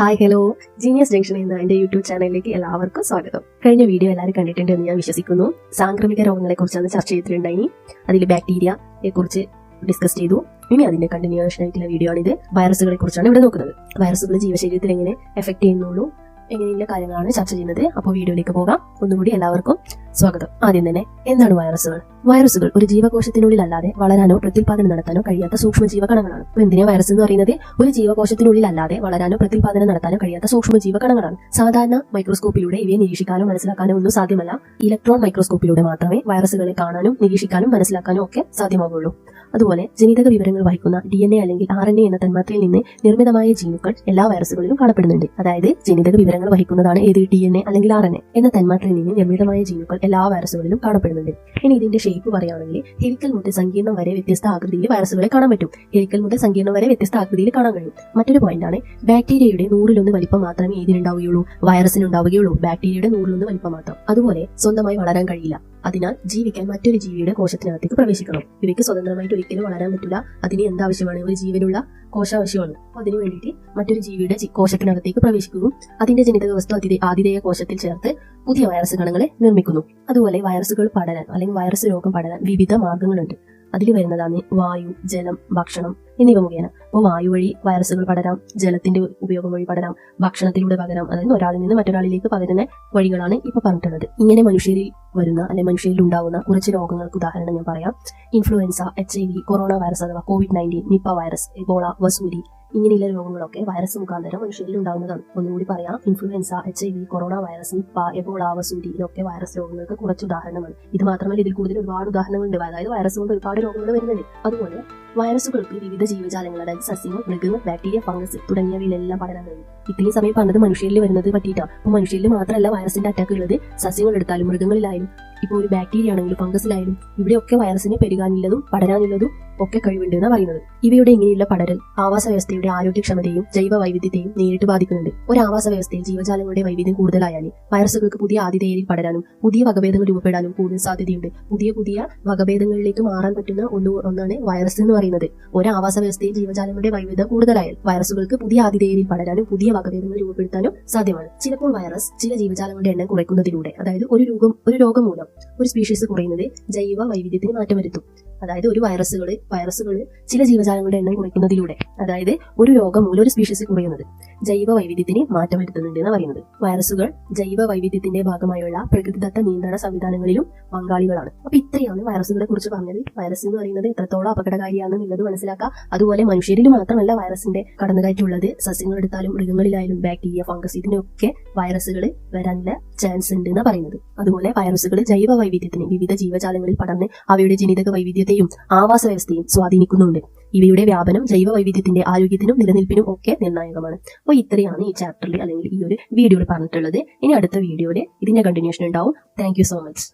Hi hello genius junction എന്ന എന്റെ YouTube ചാനലിലേക്ക് എല്ലാവർക്കും സ്വാഗതം. കഴിഞ്ഞ വീഡിയോ എല്ലാവരും കണ്ടിട്ടുണ്ട് എന്ന് ഞാൻ വിശ്വസിക്കുന്നു. സാംക്രമിക രോഗങ്ങളെ കുറിച്ചാണ് ചർച്ച ചെയ്തിട്ടുണ്ടായി. അതിൽ ബാക്ടീരിയയെ കുറിച്ച് ഡിസ്കസ് ചെയ്തു. ഇനി അതിന്റെ കണ്ടിന്യൂഷൻ ആയിട്ടുള്ള വീഡിയോ ആണ് ഇത് വൈറസുകളെ കുറിച്ചാണ് ഇവിടെ നോക്കുന്നത്. വൈറസുകൾ ജീവശരീരത്തിൽ എങ്ങനെ എഫക്ട് ചെയ്യുന്നുള്ളൂ. എങ്ങനെയുള്ള കാര്യങ്ങളാണ് ചർച്ച ചെയ്യുന്നത്. അപ്പോൾ വീഡിയോയിലേക്ക് പോകാം. ഒന്നുകൂടി എല്ലാവർക്കും സ്വാഗതം. ആദ്യം തന്നെ എന്താണ് വൈറസുകൾ? വൈറസുകൾ ഒരു ജീവകോശത്തിനുള്ളിൽ അല്ലാതെ വളരാനോ പ്രത്യുൽപാദനം നടത്താനോ കഴിയാത്ത സൂക്ഷ്മ കണങ്ങളാണ് അപ്പോൾ എന്തിനാ വൈറസ് എന്ന് പറയുന്നത്? ഒരു ജീവകോശത്തിനുള്ളിൽ അല്ലാതെ വളരാനോ പ്രത്യുൽപാദനം നടത്താനോ കഴിയാത്ത സൂക്ഷ്മ കണങ്ങളാണ് സാധാരണ മൈക്രോസ്കോപ്പിലൂടെ ഇവയെ നിരീക്ഷിക്കാനോ മനസ്സിലാക്കാനോ ഒന്നും സാധ്യമല്ല. ഇലക്ട്രോൺ മൈക്രോസ്കോപ്പിലൂടെ മാത്രമേ വൈറസുകളെ കാണാനും നിരീക്ഷിക്കാനും മനസ്സിലാക്കാനും ഒക്കെ സാധ്യമാകുള്ളൂ അതുപോലെ ജനിതക വിവരങ്ങൾ വഹിക്കുന്ന ഡി എൻ എ അല്ലെങ്കിൽ ആർ എൻ എ എന്ന തന്മാത്രയിൽ നിന്ന് നിർമ്മിതമായ ജീനുകൾ എല്ലാ വൈറസുകളിലും കാണപ്പെടുന്നുണ്ട്. അതായത് ജനിതക വിവരങ്ങൾ വഹിക്കുന്നതാണ് ഏത് ഡി എൻ എ അല്ലെങ്കിൽ ആർ എൻ എ എന്ന തന്മാത്രയിൽ നിന്ന് നിർമ്മിതമായ ജീനുകൾ എല്ലാ വൈറസുകളിലും കാണപ്പെടുന്നുണ്ട്. ഇനി ഇതിന്റെ ഷേപ്പ് പറയുകയാണെങ്കിൽ ഹെലിക്കൽ മുതൽ സങ്കീർണം വരെ വ്യത്യസ്ത ആകൃതിയിൽ വൈറസുകളെ കാണാൻ പറ്റും. ഹെലിക്കൽ മുതൽ സങ്കീർണം വരെ വ്യത്യസ്ത ആകൃതിയിൽ കാണാൻ കഴിയും. മറ്റൊരു പോയിന്റാണ് ബാക്ടീരിയയുടെ നൂറിലൊന്ന് വലിപ്പം മാത്രമേ ഇതിനുണ്ടാവുകയുള്ളൂ വൈറസിന് ഉണ്ടാവുകയുള്ളൂ. ബാക്ടീരിയയുടെ നൂറിലൊന്ന് വലിപ്പം മാത്രം. അതുപോലെ സ്വന്തമായി വളരാൻ കഴിയില്ല. അതിനാൽ ജീവിക്കാൻ മറ്റൊരു ജീവിയുടെ കോശത്തിനകത്തേക്ക് പ്രവേശിക്കണം. ഇവയ്ക്ക് സ്വതന്ത്രമായിട്ട് ഒരിക്കലും വളരാൻ പറ്റില്ല. അതിന് എന്താവശ്യമാണ്? ഒരു ജീവനുള്ള കോശാവശ്യമാണ്. അപ്പോൾ അതിനു വേണ്ടിയിട്ട് മറ്റൊരു ജീവിയുടെ കോശത്തിനകത്തേക്ക് പ്രവേശിക്കുന്നു അതിന്റെ ജനിതക വസ്തു അതിഥേ ആതിഥേയ കോശത്തിൽ ചേർത്ത് പുതിയ വൈറസ് കണങ്ങളെ നിർമ്മിക്കുന്നു. അതുപോലെ വൈറസുകൾ പടരാൻ അല്ലെങ്കിൽ വൈറസ് രോഗം പടരാൻ വിവിധ മാർഗങ്ങളുണ്ട്. അതിൽ വരുന്നതാണ് വായു ജലം ഭക്ഷണം എന്നിവ മുഖേന. ഇപ്പോൾ വായു വഴി വൈറസുകൾ പടരാം ജലത്തിന്റെ ഉപയോഗം വഴി പടരാം ഭക്ഷണത്തിലൂടെ പകരാം. അതായത് ഒരാളിൽ നിന്ന് മറ്റൊരാളിലേക്ക് പകരുന്ന വഴികളാണ് ഇപ്പൊ പറഞ്ഞിട്ടുള്ളത്. ഇങ്ങനെ മനുഷ്യരിൽ വരുന്ന അല്ലെങ്കിൽ മനുഷ്യരിൽ ഉണ്ടാവുന്ന കുറച്ച് രോഗങ്ങൾക്ക് ഉദാഹരണം ഞാൻ പറയാം. Influenza H I V corona virus അഥവാ COVID nineteen Nipah virus Ebola വസൂരി ഇങ്ങനെയുള്ള രോഗങ്ങളൊക്കെ വൈറസ് മുഖാന്തരം മനുഷ്യരിൽ ഉണ്ടാകുന്നതാണ് ഒന്നുകൂടി പറയാം influenza H I V corona virus Nipah Ebola വസൂരി ഇതൊക്കെ വൈറസ് രോഗങ്ങൾക്ക് കുറച്ച് ഉദാഹരണമാണ്. ഇത് മാത്രമല്ല ഇതിൽ കൂടുതൽ ഒരുപാട് ഉദാഹരണങ്ങളുണ്ട്. അതായത് വൈറസ് കൊണ്ട് ഒരുപാട് രോഗങ്ങൾ വരുന്നുണ്ട്. അതുപോലെ വൈറസുകൾക്ക് വിവിധ ജീവജാലങ്ങൾ അതായത് സസ്യങ്ങൾ മൃഗങ്ങൾ ബാക്ടീരിയ ഫംഗസ് തുടങ്ങിയവയിലെല്ലാം പഠനം കഴിയും. ഇത്രയും സമയം പറഞ്ഞത് മനുഷ്യരിൽ വരുന്നത് പറ്റിയിട്ടാണ് അപ്പോൾ മനുഷ്യരിൽ മാത്രമല്ല വൈറസിന്റെ അറ്റാക്ക് ഉള്ളത് സസ്യങ്ങൾ എടുത്താലും മൃഗങ്ങളിലായാലും. ഇപ്പോൾ ഒരു ബാക്ടീരിയ ആണെങ്കിലും ഫംഗസിലായാലും ഇവിടെയൊക്കെ വൈറസിന് പെരുകാനുള്ളതും പടരാനുള്ളതും ഒക്കെ കഴിവുണ്ട് പറയുന്നത്. ഇവയുടെ ഇങ്ങനെയുള്ള പടരൽ ആവാസ വ്യവസ്ഥയുടെ ആരോഗ്യക്ഷമതയും ജൈവ വൈവിധ്യത്തെയും നേരിട്ട് ബാധിക്കുന്നുണ്ട്. ഒരു ആവാസ വ്യവസ്ഥയിൽ ജീവജാലങ്ങളുടെ വൈവിധ്യം കൂടുതലായാൽ വൈറസുകൾക്ക് പുതിയ ആതിഥേയരിൽ പടരാനും പുതിയ വകഭേദങ്ങൾ രൂപപ്പെടാനും കൂടുതൽ സാധ്യതയുണ്ട്. പുതിയ പുതിയ വകഭേദങ്ങളിലേക്ക് മാറാൻ പറ്റുന്ന ഒന്ന് ഒന്നാണ് വൈറസ് എന്ന് പറയുന്നത്. ഒരു ആവാസ വ്യവസ്ഥയിൽ ജീവജാലങ്ങളുടെ വൈവിധ്യം കൂടുതലായാൽ വൈറസുകൾക്ക് പുതിയ ആതിഥേയരിൽ പടരാനും പുതിയ വകഭേദങ്ങൾ രൂപപ്പെടുത്താനും സാധ്യമാണ്. ചിലപ്പോൾ വൈറസ് ചില ജീവജാലങ്ങളുടെ എണ്ണം കുറയ്ക്കുന്നതിലൂടെ അതായത് ഒരു രോഗം ഒരു രോഗം മൂലം ഒരു സ്പീഷീസ് കുറയുന്നത് ജൈവ വൈവിധ്യത്തിന് മാറ്റം വരുത്തും. അതായത് ഒരു വൈറസുകൾ വൈറസുകൾ ചില ജീവജാലങ്ങളുടെ എണ്ണം കുറയ്ക്കുന്നതിലൂടെ അതായത് ഒരു രോഗം മൂലം ഒരു സ്പീഷീസ് കുറയുന്നത് ജൈവ വൈവിധ്യത്തിന് മാറ്റം വരുത്തുന്നുണ്ട് എന്ന് പറയുന്നത്. വൈറസുകൾ ജൈവ വൈവിധ്യത്തിന്റെ ഭാഗമായുള്ള പ്രകൃതിദത്ത നിയന്ത്രണ സംവിധാനങ്ങളിലും പങ്കാളികളാണ്. അപ്പൊ ഇത്രയാണ് വൈറസുകളെ കുറിച്ച് പറഞ്ഞത്. വൈറസ് എന്ന് പറയുന്നത് എത്രത്തോളം അപകടകാരിയാണെന്നുള്ളത് മനസ്സിലാക്കുക അതുപോലെ മനുഷ്യരിൽ മാത്രമല്ല വൈറസിന്റെ കടന്നുകയറ്റുള്ളത് സസ്യങ്ങൾ എടുത്താലും മൃഗങ്ങളിലായാലും ബാക്ടീരിയ ഫംഗസ് ഇതിനൊക്കെ വൈറസുകൾ വരാനുള്ള ചാൻസ് ഉണ്ട് എന്ന് പറയുന്നത്. അതുപോലെ വൈറസുകൾ ജൈവ വൈവിധ്യത്തിന് വിവിധ ജീവജാലങ്ങളിൽ പടർന്ന് അവയുടെ ജനിതക വൈവിധ്യത്തെയും ആവാസ വ്യവസ്ഥയും സ്വാധീനിക്കുന്നുണ്ട്. ഇവയുടെ വ്യാപനം ജൈവ വൈവിധ്യത്തിന്റെ ആരോഗ്യത്തിനും നിലനിൽപ്പിനും ഒക്കെ നിർണായകമാണ്. അപ്പോൾ ഇത്രയാണ് ഈ ചാപ്റ്ററിൽ അല്ലെങ്കിൽ ഈ ഒരു വീഡിയോയിൽ പറഞ്ഞിട്ടുള്ളത്. ഇനി അടുത്ത വീഡിയോയിൽ ഇതിന്റെ കണ്ടിന്യൂഷൻ ഉണ്ടാവും. Thank so much